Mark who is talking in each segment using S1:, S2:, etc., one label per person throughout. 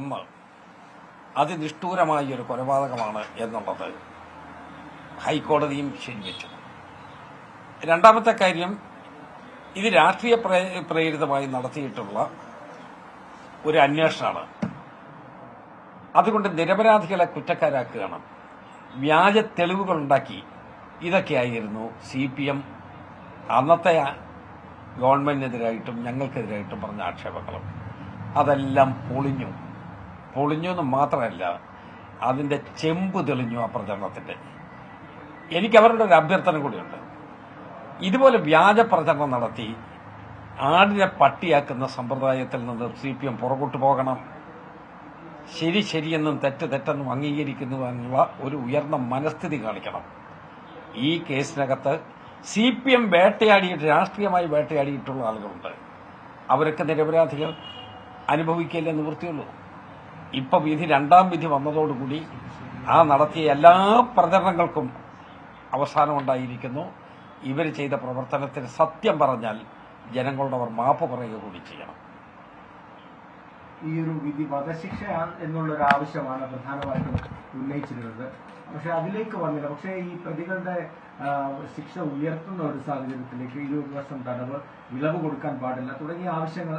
S1: ഒന്ന് അതിനിഷ്ഠൂരമായ ഒരു കൊലപാതകമാണ് എന്നുള്ളത് ഹൈക്കോടതിയും ശരിവെച്ചു രണ്ടാമത്തെ കാര്യം ഇത് രാഷ്ട്രീയ പ്രേ- പ്രേരിതമായി നടത്തിയിട്ടുള്ള ഒരു അന്വേഷണമാണ്. അതുകൊണ്ട് നിരപരാധികളെ കുറ്റക്കാരാക്കുകയാണ്. വ്യാജ തെളിവുകൾ ഉണ്ടാക്കി ഇതൊക്കെയായിരുന്നു സി പി എം അന്നത്തെ ഗവൺമെന്റിനെതിരായിട്ടും ഞങ്ങൾക്കെതിരായിട്ടും പറഞ്ഞ ആക്ഷേപങ്ങളും. അതെല്ലാം പൊളിഞ്ഞു. പൊളിഞ്ഞു എന്ന് മാത്രമല്ല അതിന്റെ ചെമ്പ് തെളിഞ്ഞു ആ പ്രചരണത്തിന്റെ എനിക്ക് അവരുടെ ഒരു അഭ്യർത്ഥന കൂടിയുണ്ട്. ഇതുപോലെ വ്യാജ പ്രചരണം നടത്തി ആടിനെ പട്ടിയാക്കുന്ന സമ്പ്രദായത്തിൽ നിന്ന് സി പി എം പുറകോട്ട് പോകണം. ശരി ശരിയെന്നും തെറ്റ് തെറ്റെന്നും അംഗീകരിക്കുന്നുവെന്നുള്ള ഒരു ഉയർന്ന മനസ്ഥിതി കാണിക്കണം. ഈ കേസിനകത്ത് സി പി എം വേട്ടയാടിയിട്ട് രാഷ്ട്രീയമായി വേട്ടയാടിയിട്ടുള്ള ആളുകളുണ്ട്. അവരൊക്കെ നിരപരാധികൾ. അനുഭവിക്കില്ലെന്ന് നിവൃത്തിയുള്ളൂ. ഇപ്പൊ വിധി രണ്ടാം വിധി വന്നതോടുകൂടി ആ നടത്തിയ എല്ലാ പ്രചരണങ്ങൾക്കും അവസാനമുണ്ടായിരിക്കുന്നു ഇവർ ചെയ്ത പ്രവർത്തനത്തിന് സത്യം പറഞ്ഞാൽ ജനങ്ങളോട് അവർ മാപ്പ് പറയുക കൂടി ചെയ്യണം.
S2: ഈ ഒരു വിധി വധശിക്ഷ എന്നുള്ളൊരു ആവശ്യമാണ് പ്രധാനമായിട്ടും. ഉന്നയിച്ചിരുന്നത്. പക്ഷെ അതിലേക്ക് വന്നില്ല. പക്ഷേ ഈ പ്രതികളുടെ ശിക്ഷ ഉയർത്തുന്ന ഒരു സാഹചര്യത്തിലേക്ക് ഇരുപത് വർഷം തടവ് ഇളവ് കൊടുക്കാൻ പാടില്ല. തുടങ്ങിയ ആവശ്യങ്ങൾ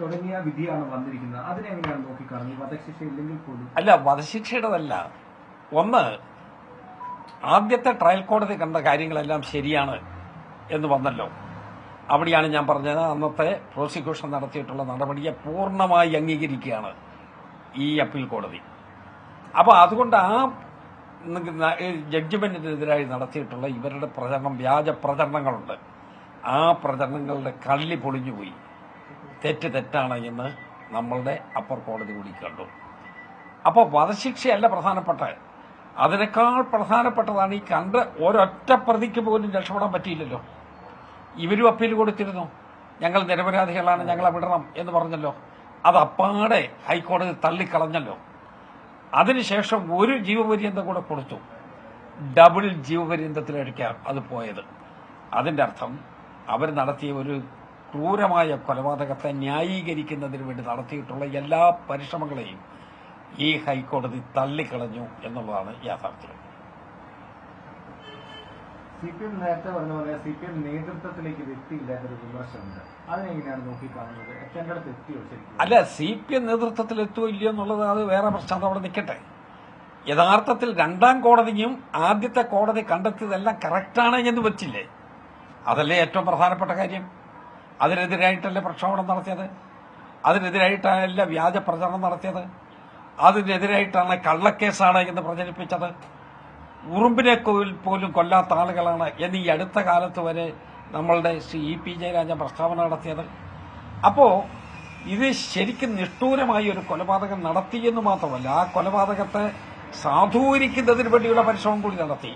S2: തുടങ്ങിയ വിധിയാണ് വന്നിരിക്കുന്നത്. അതിനെങ്ങനെയാണ് നോക്കിക്കാണുന്നത്? വധശിക്ഷ ഇല്ലെങ്കിൽ പോലും.
S1: അല്ല വധശിക്ഷയുടെതല്ല. ഒന്ന് ആദ്യത്തെ ട്രയൽ കോടതി കണ്ട കാര്യങ്ങളെല്ലാം ശരിയാണ് എന്ന് വന്നല്ലോ. അവിടെയാണ് ഞാൻ പറഞ്ഞത്. അന്നത്തെ പ്രോസിക്യൂഷൻ നടത്തിയിട്ടുള്ള നടപടിയെ പൂർണമായി അംഗീകരിക്കുകയാണ് ഈ അപ്പീൽ കോടതി. അപ്പോൾ അതുകൊണ്ട് ആ ജഡ്ജ്മെന്റിനെതിരായി നടത്തിയിട്ടുള്ള ഇവരുടെ പ്രചരണം വ്യാജ പ്രചരണങ്ങളുണ്ട്. ആ പ്രചരണങ്ങളുടെ കള്ളി പൊളിഞ്ഞുപോയി. തെറ്റ് തെറ്റാണ് എന്ന് നമ്മളുടെ അപ്പർ കോടതി കൂടി കണ്ടു. അപ്പോൾ വധശിക്ഷയല്ല പ്രധാനപ്പെട്ട. അതിനേക്കാൾ പ്രധാനപ്പെട്ടതാണ് ഈ കണ്ട് ഒരൊറ്റ പ്രതിക്ക് പോലും രക്ഷപ്പെടാൻ പറ്റിയില്ലല്ലോ. ഇവരും അപ്പീൽ കൊടുത്തിരുന്നു. ഞങ്ങൾ നിരപരാധികളാണ് ഞങ്ങളെ വിടണം എന്ന് പറഞ്ഞല്ലോ. അത് അപ്പാടെ ഹൈക്കോടതി തള്ളിക്കളഞ്ഞല്ലോ. അതിനുശേഷം ഒരു ജീവപര്യന്തം കൂടെ കൊടുത്തു. ഡബിൾ ജീവപര്യന്തത്തിലേക്കാണ് അത് പോയത്. അതിന്റെ അർത്ഥം അവർ നടത്തിയ ഒരു ക്രൂരമായ കൊലപാതകത്തെ ന്യായീകരിക്കുന്നതിന് വേണ്ടി നടത്തിയിട്ടുള്ള എല്ലാ പരിശ്രമങ്ങളെയും ഈ ഹൈക്കോടതി തള്ളിക്കളഞ്ഞു എന്നുള്ളതാണ് യാഥാർത്ഥ്യം.
S2: സി പി എം നേരത്തെ പറഞ്ഞ പോലെ സി പി എം നേതൃത്വത്തിലേക്ക് എത്തിയില്ലാത്തൊരു വിമർശനമുണ്ട്. അതിനെങ്ങനെയാണ് നോക്കിക്കാണുന്നത്? എത്തേണ്ടടുത്ത് എത്തിയോ
S1: അല്ല സി പി എം നേതൃത്വത്തിൽ എത്തുമോ ഇല്ലയോ എന്നുള്ളത് അത് വേറെ പ്രശ്നം. അവിടെ നിൽക്കട്ടെ. യഥാർത്ഥത്തിൽ രണ്ടാം കോടതിയും ആദ്യത്തെ കോടതി കണ്ടെത്തിയതെല്ലാം കറക്റ്റാണ് എന്ന് വെച്ചില്ലേ? അതല്ലേ ഏറ്റവും പ്രധാനപ്പെട്ട കാര്യം? അതിനെതിരായിട്ടല്ലേ പ്രക്ഷോഭം നടത്തിയത്? അതിനെതിരായിട്ടല്ല വ്യാജ പ്രചരണം നടത്തിയത്? അതിനെതിരായിട്ടാണ് കള്ളക്കേസാണ് എന്ന് പ്രചരിപ്പിച്ചത്? ഉറുമ്പിനെ പോലും കൊല്ലാത്ത ആളുകളാണ്. എന്ന് ഈ അടുത്ത കാലത്ത് വരെ നമ്മളുടെ ശ്രീ ഇ പി ജയരാജൻ പ്രസ്താവന നടത്തിയത്. അപ്പോൾ ഇത് ശരിക്കും നിഷ്ഠൂരമായി ഒരു കൊലപാതകം നടത്തിയെന്ന് മാത്രമല്ല ആ കൊലപാതകത്തെ സാധൂകരിക്കുന്നതിന് വേണ്ടിയുള്ള പരിശ്രമം കൂടി നടത്തി.